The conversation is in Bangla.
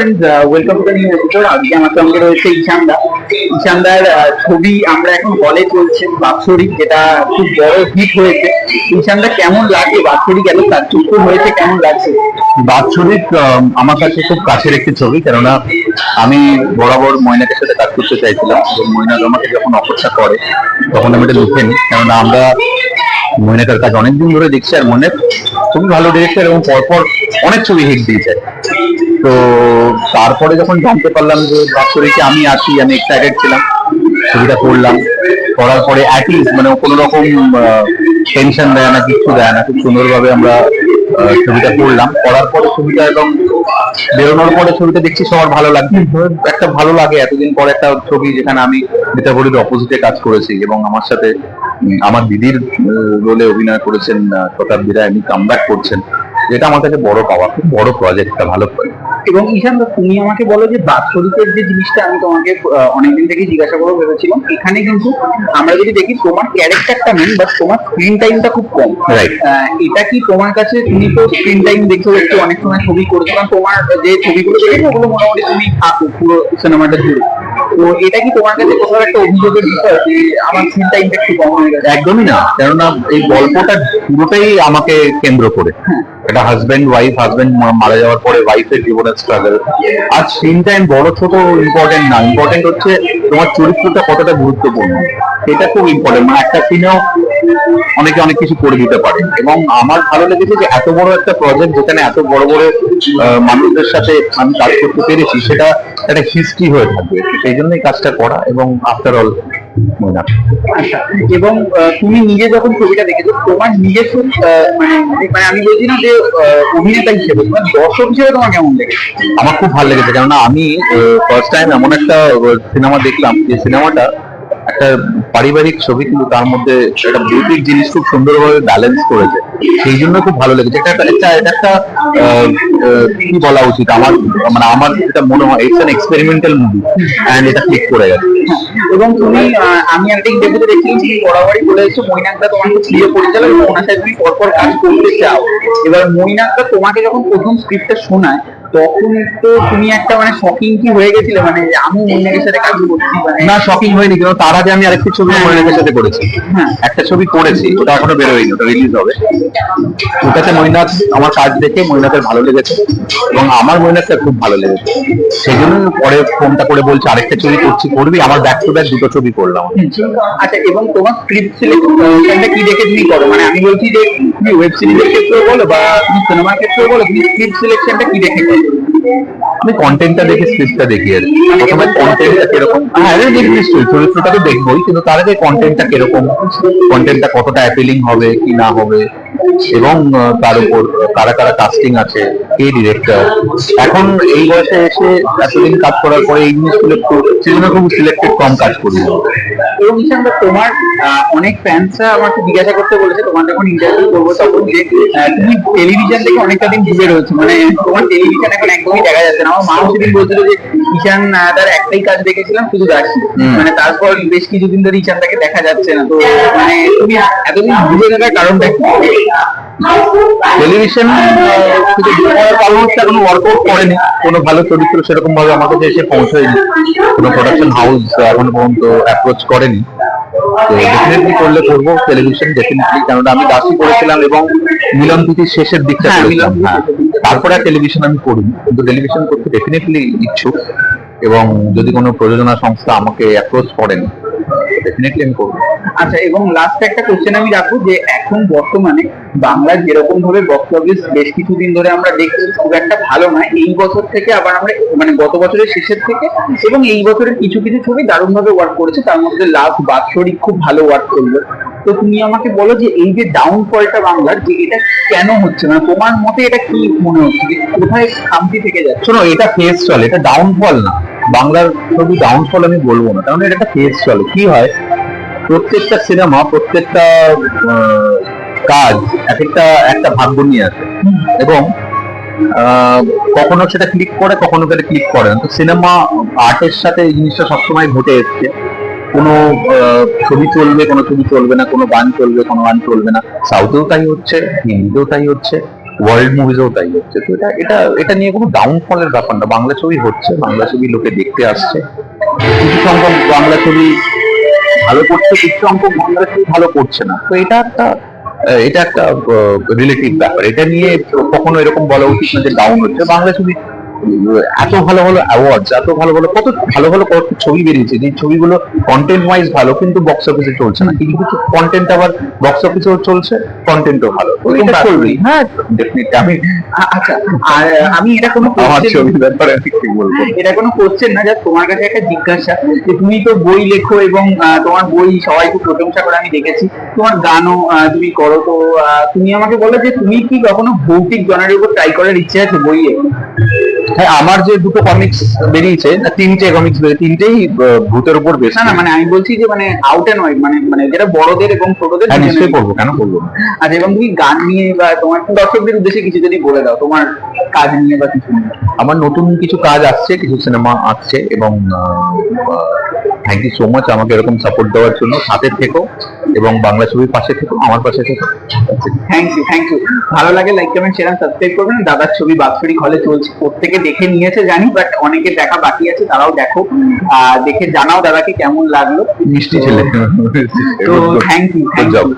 আজকে আমার কাছে খুব কাছের একটি ছবি, কেননা আমি বরাবর ময়নাকের সাথে কাজ করতে চাইছিলাম। এবং ময়নাক আমাকে যখন অপেক্ষা করে, তখন আমি এটা লিখে নিই। কেননা আমরা ময়নাকার কাজ অনেকদিন ধরে দেখছি, আর মনে খুবই ভালো ডিরেক্টর এবং পরপর অনেক ছবি হিট দিয়েছে। তো তারপরে যখন জানতে পারলাম যে বাৎসরিকে আমি আছি আমি এক্সাইটেড ছিলাম ছবিটা করলাম। করার পরে অ্যাটলিস্ট মানে কোনো রকম টেনশন দেয় না কিছু দেয় না। খুব সুন্দরভাবে আমরা ছবিটা করলাম। করার পরে ছবিটা এবং বেরোনোর পরে ছবিটা দেখছি সবার ভালো লাগছে। একটা ভালো লাগে এতদিন পর একটা ছবি যেখানে আমি মিতাপুরীর অপোজিটে কাজ করেছি এবং আমার সাথে আমার দিদির রোলে অভিনয় করেছেন আহ, শতাব্দী রায় উনি কামব্যাক করছেন। যেটা আমার কাছে বড় পাওয়া খুব বড় প্রজেক্ট একটা ভালো project। এবং ঈশানদা তুমি আমাকে বলো যে বাৎসরিকের যে জিনিসটা আমি তোমাকে অনেকদিন থেকে জিজ্ঞাসা করব ভেবেছিলাম এখানে কিন্তু আমরা যদি দেখি তোমার ক্যারেক্টারটা নেই বাট তোমার স্ক্রিন টাইমটা খুব কম। এটা কি তোমার কাছে তুমি তো স্ক্রিন টাইম দেখছ একটু অনেক সময় ছবি করেছ কারণ তোমার যে ছবিগুলো দেখেছ ওগুলো মোটামুটি তুমি থাকো পুরো সিনেমাটা জুড়ে। তো এটা কি তোমার কাছে কোথাও একটা অভিযোগের বিষয় যে আমার স্ক্রিন টাইমটা একটু কম হয়ে গেছে? একদমই না কেননা এই গল্পটা পুরোটাই আমাকে কেন্দ্র করে। একটা হাজবেন্ড ওয়াইফ হাজবেন্ড মারা যাওয়ার পরে ওয়াইফের জীবনের স্ট্রাগল আর স্ক্রিন টাইম বড় ছোট ইম্পর্টেন্ট না ইম্পর্টেন্ট হচ্ছে তোমার চরিত্রটা কতটা গুরুত্বপূর্ণ। সেটা খুব ইম্পর্টেন্ট মানে একটা সিনেও অনেকে অনেক কিছু করে দিতে পারে। এবং আমার ভালো লেগেছে যে এত বড় একটা প্রজেক্ট যেখানে এত বড় বড় মানুষদের সাথে আমি কাজ করতে পেরেছি, সেটা একটা হিস্ট্রি হয়ে থাকবে। সেই জন্যই কাজটা করা এবং আফটার অল আচ্ছা এবং তুমি নিজে যখন ছবিটা দেখেছ তোমার মানে মানে আমি বলছি না যে অভিনেতা হিসেবে তোমার দর্শক হিসেবে তোমার কেমন লেগেছে? আমার খুব ভালো লেগেছে কেননা আমি ফার্স্ট টাইম এমন একটা সিনেমা দেখলাম যে সিনেমাটা একটা পারিবারিক ছবি কিন্তু তার মধ্যে একটা ভৌতিক জিনিস খুব সুন্দরভাবে ব্যালেন্স করেছে। সেই জন্য খুব ভালো লেগেছে। একটা একটা আহ, কি বলা উচিত? আমার মানে আমার যেটা মনে হয় it's an experimental movie and এটা ক্লিক করে গেছে। এবং তুমি আমি একদিক ডেপুতে দেখি তুমি বরাবরই বলে এসেছ, মৈনাকদা তোমার খুব প্রিয় পরিচালক এবং ওনার সাথে তুমি পরপর কাজ করতে চাও। এবার মৈনাকদা তোমাকে যখন প্রথম স্ক্রিপ্টটা শোনায় তখন তো তুমি একটা মানে শকিং কি হয়ে গেছিলে? মানে আমি মৈনাকের সাথে কাজ করছি মানে না শপিং হয়নি কিন্তু তার আগে আমি আরেকটি ছবি মহিনাদের সাথে করেছি। হ্যাঁ। একটা ছবি করেছি ওটা এখনও বেরোয়নি ওটা রিলিজ হবে। ওটাতে মৈনাথ আমার কাজ দেখে মৈনাথের ভালো লেগেছে এবং আমার মৈনাথটা খুব ভালো লেগেছে। সেই জন্য পরে ফোনটা করে বলছে আরেকটা ছবি করছি করবি? আমার ব্যাক টু ব্যাক দুটো ছবি করলাম। আচ্ছা এবং তোমার স্ক্রিপ্ট সিলেকশনটা কি দেখে তুমি করো? মানে আমি বলছি যে তুমি ওয়েব সিরিজের ক্ষেত্রে বলো বা তুমি সিনেমার ক্ষেত্রে বলো তুমি স্ক্রিপ্ট সিলেকশনটা কি দেখে করো? আমি কন্টেন্টটা দেখে স্ক্রিপ্টটা দেখি আর। প্রথমে কন্টেন্টটা কীরকম? হ্যাঁ দেখি নিশ্চয়ই, চরিত্রটা তো দেখবোই, কিন্তু তার আগে কন্টেন্টটা কীরকম? কন্টেন্টটা কতটা অ্যাপিলিং হবে, কি না হবে? এবং তার উপর কারা কারা কাস্টিং আছে কে ডিরেক্টর এখন এই বয়সে এসে এতদিন কাজ করার পরে এই জিনিসগুলো সেজন্য খুব সিলেক্টেড কম কাজ করি। এবং ঈশানদা তোমার অনেক ফ্যান্সরা আমাকে জিজ্ঞাসা করতে বলেছে তোমার যখন ইন্টারভিউ করব তখন যে তুমি টেলিভিশন থেকে অনেকটা দিন দূরে রয়েছে। মানে তোমার টেলিভিশন এখন একদমই দেখা যাচ্ছে না। আমার মা সেদিন বলছিল যে ঈশান তার একটাই কাজ দেখেছিলাম শুধু দাসী। মানে তারপর বেশ কিছুদিন ধরে ঈশানটাকে দেখা যাচ্ছে না। তো মানে তুমি এতদিন দূরে থাকার কারণটা কি? টেলিভিশন থেকে দূরে পড়ার কারণ ওয়ার্কআউট করেনি। কোনো ভালো চরিত্র সেরকম ভাবে আমার কাছে এসে পৌঁছায়নি। কোনো প্রোডাকশন হাউস এখনও পর্যন্ত অ্যাপ্রোচ করেনি। তো ডেফিনেটলি করলে করব। টেলিভিশন ডেফিনেটলি কেননা আমি দাসী করেছিলাম এবং মিলন তিথির শেষের দিকটা হ্যাঁ, করেছিলাম। হ্যাঁ তারপরে আর টেলিভিশন আমি করিনি। কিন্তু টেলিভিশন করতে ডেফিনেটলি ইচ্ছুক এবং যদি কোনো প্রযোজনা সংস্থা আমাকে অ্যাপ্রোচ করেন ডেফিনেটলি আমি করব। আচ্ছা এবং লাস্ট একটা কোশ্চেন আমি রাখব যে, এখন বর্তমানে বাংলার যেরকম ভাবে বক্স অফিস বেশ কিছুদিন ধরে আমরা দেখছি, খুব একটা ভালো নয় এই বছর থেকে আবার আমরা মানে গত বছরের শেষের থেকে এবং এই বছরের কিছু কিছু ছবি দারুণ ভাবে ওয়ার্ক করেছে। তার মধ্যে লাস্ট বাৎসরিক খুব ভালো ওয়ার্ক করল। তো তুমি আমাকে বলো যে, এই যে ডাউনফলটা বাংলার, যে এটা কেন হচ্ছে? মানে তোমার মতে এটা কি মনে হচ্ছে? কোথায় খামতি থেকে যাচ্ছে? শোনো, এটা ফেস চলে, এটা ডাউনফল না। বাংলার ছবি ডাউনফল আমি বলব না, কারণ এটা একটা ফেস চলে। কি হয়? প্রত্যেকটা সিনেমা প্রত্যেকটা কাজ এক একটা একটা ভাগ্য নিয়ে আসে। এবং কখনো সেটা ক্লিক করে, কখনো সেটা ক্লিক করে না। তো সিনেমা আর্টের সাথে এই জিনিসটা সবসময় ঘটে এসছে। কোনো ছবি চলবে, কোনো ছবি চলবে না, কোনো গান চলবে, কোনো গান চলবে না। সাউথেও তাই হচ্ছে, হিন্দিতেও তাই হচ্ছে। ওয়ার্ল্ড মুভিজেও তাই হচ্ছে। তো এটা এটা এটা নিয়ে কোনো ডাউনফলের ব্যাপার না। বাংলা ছবি হচ্ছে, বাংলা ছবি লোকে দেখতে আসছে। কিছু সংখ্যক বাংলা ছবি ভালো করছে, কিছু সংখ্যক বাংলা ছবি ভালো করছে না। তো এটা একটা এটা একটা রিলেটিভ ব্যাপার। এটা নিয়ে কখনো এরকম বলা উচিত না যে ডাউন হচ্ছে। বাংলা ছবি এত ভালো ভালো অ্যাওয়ার্ডস এত ভালো ভালো কত ভালো ভালো কত ছবি বেরিয়েছে যে ছবিগুলো কন্টেন্ট ওয়াইজ ভালো কিন্তু বক্স অফিসে চলছে না। কিছু কিছু কন্টেন্ট আবার বক্স অফিসেও চলছে কন্টেন্টও ভালো। চলবেই হ্যাঁ ডেফিনেটলি আমি আচ্ছা আর আমি এটা কোনো আমার ছবির ব্যাপারে আমি কি বলব? এটা কোনো কোশ্চেন না জাস্ট তোমার কাছে একটা জিজ্ঞাসা। যে তুমি তো বই লেখো এবং তোমার বই সবাই খুব প্রশংসা করে আমি দেখেছি। তোমার গানও আহ, তুমি করো তো আহ, তুমি আমাকে বলো যে তুমি কি কখনো ভৌতিক জনের উপর ট্রাই করার ইচ্ছে আছে বইয়ে? হ্যাঁ আমার যে দুটো কমিক্স বেরিয়েছে তিনটে কমিক্স বেরিয়ে তিনটেই ভূতের উপর বেশ না না মানে আমি বলছি যে মানে আউট অ্যান্ড ওয়াইড মানে মানে যেটা বড়দের এবং ছোটদের হ্যাঁ নিশ্চয়ই করব কেন করব না? আচ্ছা এবং তুমি গান নিয়ে বা তোমার দর্শকদের উদ্দেশ্যে কিছু যদি বলে দাও তোমার কাজ নিয়ে বা কিছু নিয়ে আমার নতুন কিছু কাজ আসছে কিছু সিনেমা আসছে এবং থ্যাংক ইউ সো মাচ আমাকে এরকম সাপোর্ট দেওয়ার জন্য সাথে থেকো এবং বাংলা ছবির পাশে থেকো আমার পাশে থেকো। থ্যাংক ইউ থ্যাংক ইউ ভালো লাগে লাইক কমেন্ট শেয়ার সাবস্ক্রাইব করবেন। দাদার ছবি বাৎসরিক হলে চলছে প্রত্যেকে দেখে নিয়েছে জানি বাট অনেকে দেখা বাকি আছে তারাও দেখো। দেখে জানাও দাদাকে কেমন লাগল। মিষ্টি ছেলে। তো থ্যাংক ইউ Good job.